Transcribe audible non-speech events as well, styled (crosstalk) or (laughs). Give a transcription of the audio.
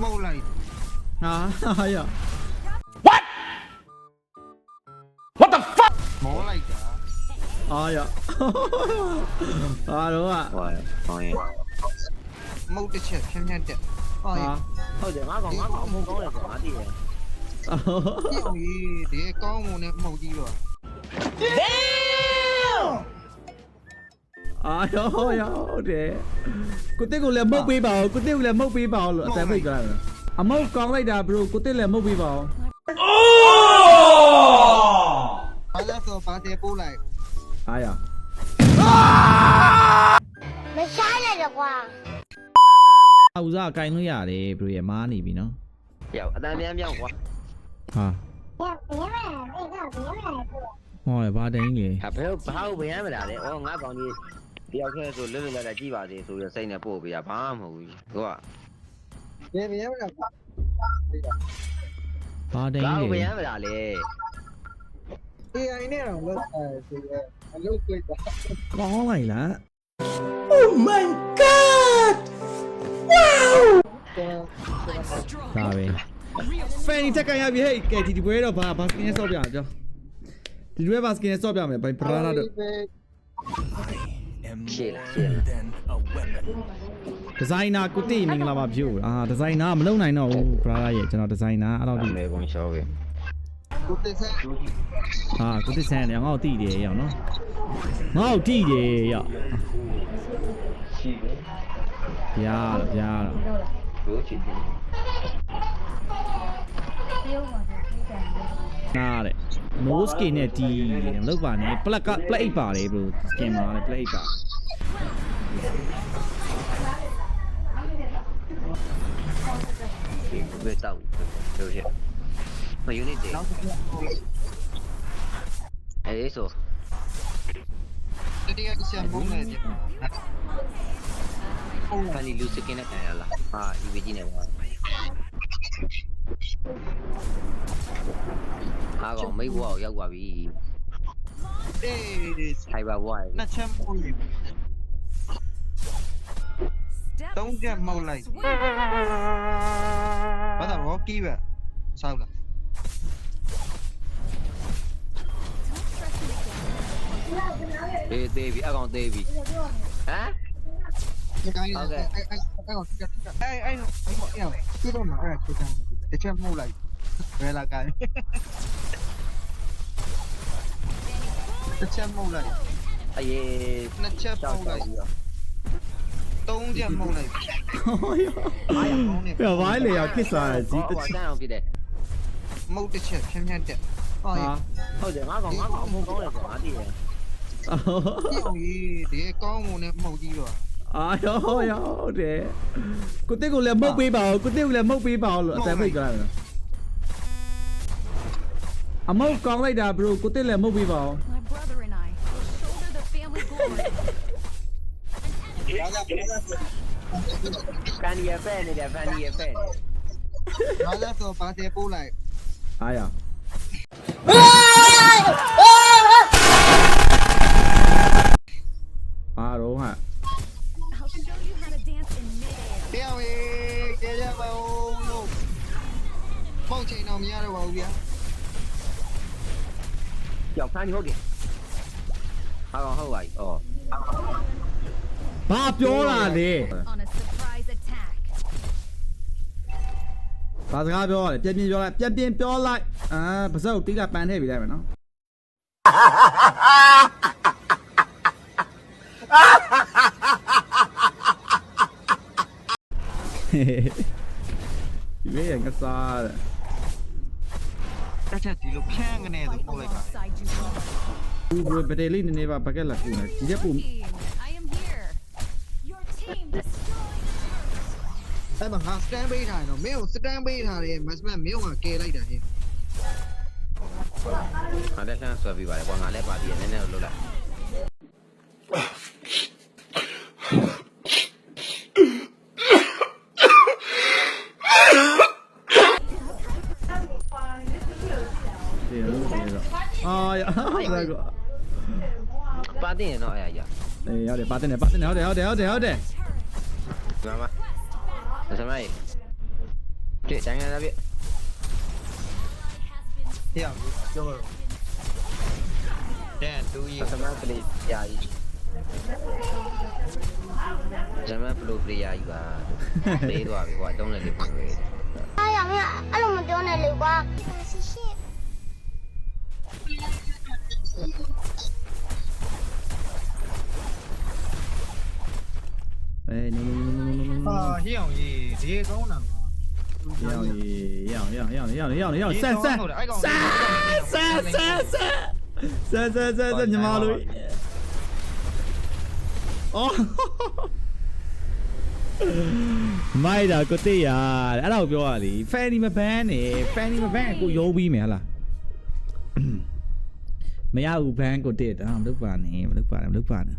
몰라요. 아, (laughs) à What? What the fuck? 몰라요. 아야. 아, đúng ạ. Rồi, thôi. Mau đi chơi thêm nhanh đi. À. Thôi để má còn má còn không có được má gì. Cái gì để có một màu gì rồi. Damn! အာရောရောတဲ့ကိုတက်ကိုလည်းမုတ်ပေးပါဦးကိုတက်ကိုလည်းမုတ်ပေးပါဦးလို့အတန်ဖိတ်ကြတယ်အမုတ်ကောင်းလိုက်တာ bro ကိုတက်လည်းမုတ်ပေးပါဦးဘာသာဆိုပါတဲ့ပို့လိုက်အာရမစားရတော့ကွာအူစားကင်လို့ရတယ် bro ရမားနေပြီနော်ရောက်အတန်ပြန်ပြောင်းကွာဟာ။ညဘယ်မှာလဲ။အဲ့တော့ဘယ်မှာလဲ။ဟောရဘာတိုင်းလေဟာဘယ်ဘာလို့ပြန်ရမလားလေဩငါကောင်ကြီး တယောက်တည်းဆိုလွတ်လွတ်လပ်လပ်ကြည့်ပါစေဆိုရစိတ်နဲ့ပို့ပေးရဘာမှမဟုတ်ဘူးကိုကဒီမြဲမလားဘာတိုင်းဘာလို့လေပြန်ရမလားလေ AI နဲ့တော့လောက်အဲဆိုရဲအလုပ်ကိုတာကောင်းလိုက်လားဒါပဲဖန်နီတက်ကန်ရပြီဟဲ့ကဲဒီဒီပွဲတော့ဘာဘာစကင်နဲ့ဆော့ပြအောင်ကြောဒီပွဲဘာစကင်နဲ့ဆော့ပြမယ်ဘိုင်ပရာနာတော့ ရှေ့လားရှေ့လားဒီဇိုင်နာကုတိမင်္ဂလာပါပြုအာဒီဇိုင်နာမလုံနိုင်တော့ဘူးပရာနာရဲ့ကျွန်တော်ဒီဇိုင်နာအဲ့တော့ဒီမေကုန်ရှော့ပဲကိုတက်ဆက်ဟာကုတိဆန်တယ်ငါ့ကိုတိတယ်ရောက်နော်ငါ့ကိုတိတယ်ရောက်ဗျာတော့ဗျာတော့ဘိုးချစ်တယ်နားတဲ့ no skin နဲ့ဒီမလုပ်ပါနဲ့ plug က plug 8ပါတယ် bro skin မှာလည်း plug 8ပါ 五不到五分钟，对不起。我有点。哎，你说。你要先崩了，你。看你六十斤的太阳了，啊，一百斤的我。没我，要我比。哎，太把我。那全部。தௌங்க மௌலை பதா ஓகேவா சாவுல ஏ தேவி அகம் தேவி ஆ Okay. Ay, ay, no, ay, no, ay, no, ay, no, ay, no, ay, no, ay, về là cái. Nó chém mù này ai nó chém mù này လုံးကျမုံလိုက်။ပြောပါလေရခစ်စားဇီးတစ်ချီတောင်းပြတယ်မုတ်တစ်ချက်ဖြန်းဖြန်းတက်။ဟာ။ဟုတ်တယ်ငါကောင်ငါကောင်မဟုတ်ကောင်းလေကွာတည်တယ်ပြောင်းရေးဒီကောင်းမုံနဲ့မုတ်ကြီးတော့အာရောရောတဲ့ကိုတက်ကိုလည်းမုတ်ပေးပါဦးကိုတက်ကိုလည်းမုတ်ပေးပါဦးလို့အတန်ဖိတ်ကြတာအမုတ်ကောင်းလိုက်တာဘရိုကိုတက်လည်းမုတ်ပေးပါဦး My brother and I will shoulder the family glory. Vanier bene, der Vanier bene. No, adesso fate pure. Ah, ja. À đúng hả? Đeo đi, đeo đeo vào. Bao chạy nào mía đâu vào bia. Chọc phanh hốt kìa. Hello, hello, oh. ဘူးဗျာကြောက်ဖန်ဒီဟုတ်တယ်ဟာကောင်ဟုတ်ပါပြီဩဘာပြောတာလဲ On a surprise attack. ဘာစကားပြောရလဲပြင်းပြင်းပြောလိုက်ပြင်းပြင်းပြောလိုက်အာပါစပ်ကိုတီးလာပန်းထည့်ပေးလိုက်မယ်နော်ဒီမေးရကစားတယ်တစ်ချက်ဒီလိုဖြန်းကနေဆို Fight ပို့လိုက်ပါ alongside you, brother. ဘူးဘူးပတေးလေးနည်းနည်းပါဘက်ကက်လာကူနေဒီချက်ပူ Team, အဲ့မှာငါစတန်ပေးထားရင်တော့မင်းကိုစတန်ပေးထားတယ်မစမန်မင်းကကဲလိုက်တာဟင်ငါလက်ဆန်းဆွဲပြီးပါတယ်ကွာငါလည်းပါပြီးနည်းနည်းလို့လိုက်ဒီလိုဒီလိုအာရဟာကောပါတင်ရင်တော့အဲ့ရအေးရတယ်ပါတယ်ပါတယ်ဟုတ်တယ်ဟုတ်တယ်ဟုတ်တယ်ဟုတ်တယ်မမ แต่ทำไมพี่แจ้งไงนะพี่เที่ยวโยนแดนดูยิง แต่ทำไมปริยาอยู่ทำไมปลุกปริยาอยู่อะเดี๋ยวว่าพี่ว่าต้องเลยดีกว่าเลย哎呀，没有，阿拉没丢那里过。เอ้ยนี่นี่นี่นี่นี่นี่ อ่าเนี่ยวยิง ရအောင်ရအောင်ရအောင်ရအောင်ရအောင်ရအောင်ရအောင်ဆန်ဆန်ဆန်ဆန်ဆန်ဆန်ဆန်ဆန်ဆန်ဆန်ညီမလို့အော်မိုက်တာကိုတေးရအဲ့ဒါကိုပြောရလေဖန်နီမဘန်းနေဖန်နီမဘန်းကိုယုံပြီးမယ်ဟလားမရဘူးဘန်းကိုတေးတာမလုပ်ပါနဲ့မလုပ်ပါနဲ့မလုပ်ပါနဲ့